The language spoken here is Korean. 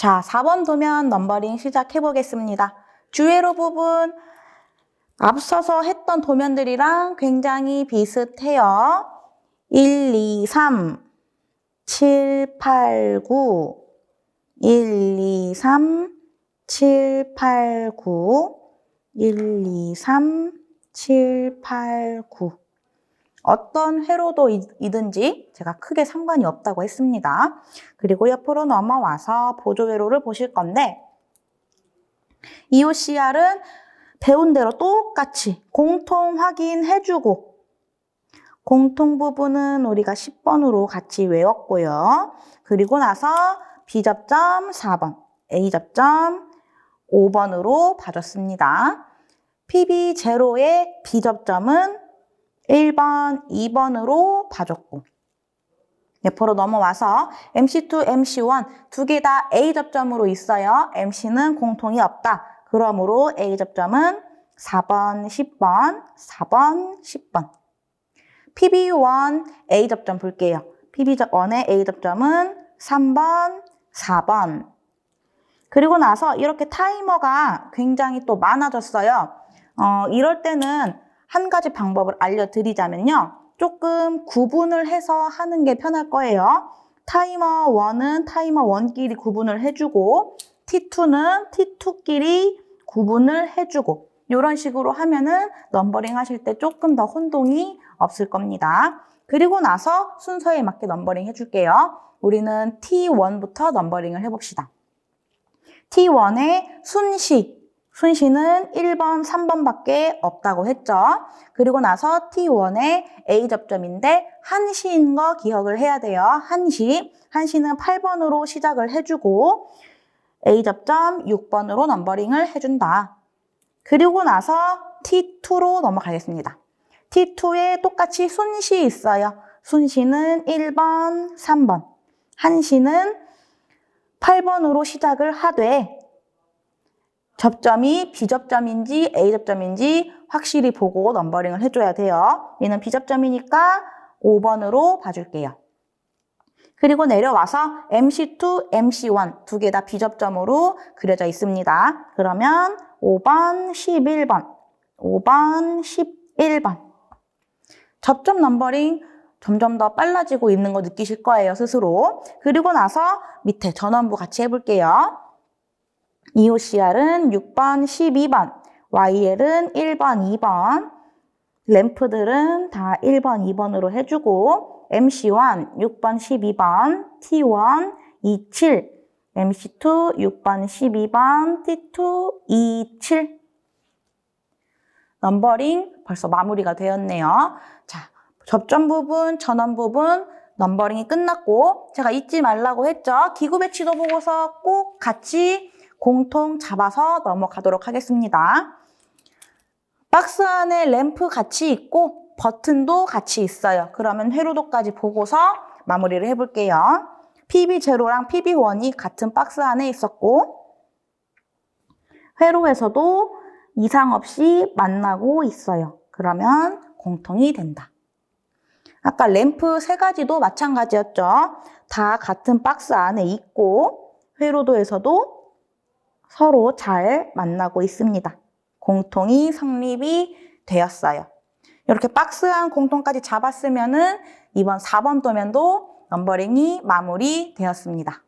자, 4번 도면 넘버링 시작해 보겠습니다. 주회로 부분 앞서서 했던 도면들이랑 굉장히 비슷해요. 1, 2, 3, 7, 8, 9, 1, 2, 3, 7, 8, 9, 1, 2, 3, 7, 8, 9. 어떤 회로도이든지 제가 크게 상관이 없다고 했습니다. 그리고 옆으로 넘어와서 보조회로를 보실 건데 EOCR은 배운 대로 똑같이 공통 확인해주고 공통 부분은 우리가 10번으로 같이 외웠고요. 그리고 나서 B접점 4번, A접점 5번으로 봐줬습니다. PB0의 B접점은 1번, 2번으로 봐줬고 옆으로 넘어와서 MC2, MC1 두 개 다 A 접점으로 있어요. MC는 공통이 없다. 그러므로 A 접점은 4번, 10번, 4번, 10번. PB1 A 접점 볼게요. PB1의 A 접점은 3번, 4번. 그리고 나서 이렇게 타이머가 굉장히 또 많아졌어요. 어, 이럴 때는 한 가지 방법을 알려드리자면요. 조금 구분을 해서 하는 게 편할 거예요. 타이머 1은 타이머 1끼리 구분을 해주고 T2는 T2끼리 구분을 해주고 이런 식으로 하면은 넘버링 하실 때 조금 더 혼동이 없을 겁니다. 그리고 나서 순서에 맞게 넘버링 해줄게요. 우리는 T1부터 넘버링을 해봅시다. T1의 순시, 순시는 1번, 3번밖에 없다고 했죠. 그리고 나서 T1의 A 접점인데 한시인 거 기억을 해야 돼요. 한시. 한시는 8번으로 시작을 해주고 A 접점 6번으로 넘버링을 해준다. 그리고 나서 T2로 넘어가겠습니다. T2에 똑같이 순시 있어요. 순시는 1번, 3번. 한시는 8번으로 시작을 하되 접점이 B접점인지 A접점인지 확실히 보고 넘버링을 해줘야 돼요. 얘는 B접점이니까 5번으로 봐줄게요. 그리고 내려와서 MC2, MC1 두 개다 B접점으로 그려져 있습니다. 그러면 5번, 11번, 5번, 11번. 접점 넘버링 점점 더 빨라지고 있는 거 느끼실 거예요, 스스로. 그리고 나서 밑에 전원부 같이 해볼게요. EOCR은 6번, 12번, YL은 1번, 2번, 램프들은 다 1번, 2번으로 해주고 MC1 6번, 12번, T1 27, MC2 6번, 12번, T2 27 넘버링 벌써 마무리가 되었네요. 자, 접점 부분, 전원 부분 넘버링이 끝났고 제가 잊지 말라고 했죠. 기구 배치도 보고서 꼭 같이 공통 잡아서 넘어가도록 하겠습니다. 박스 안에 램프 같이 있고 버튼도 같이 있어요. 그러면 회로도까지 보고서 마무리를 해볼게요. PB0랑 PB1이 같은 박스 안에 있었고 회로에서도 이상 없이 만나고 있어요. 그러면 공통이 된다. 아까 램프 세 가지도 마찬가지였죠. 다 같은 박스 안에 있고 회로도에서도 서로 잘 만나고 있습니다. 공통이 성립이 되었어요. 이렇게 박스한 공통까지 잡았으면은 이번 4번 도면도 넘버링이 마무리되었습니다.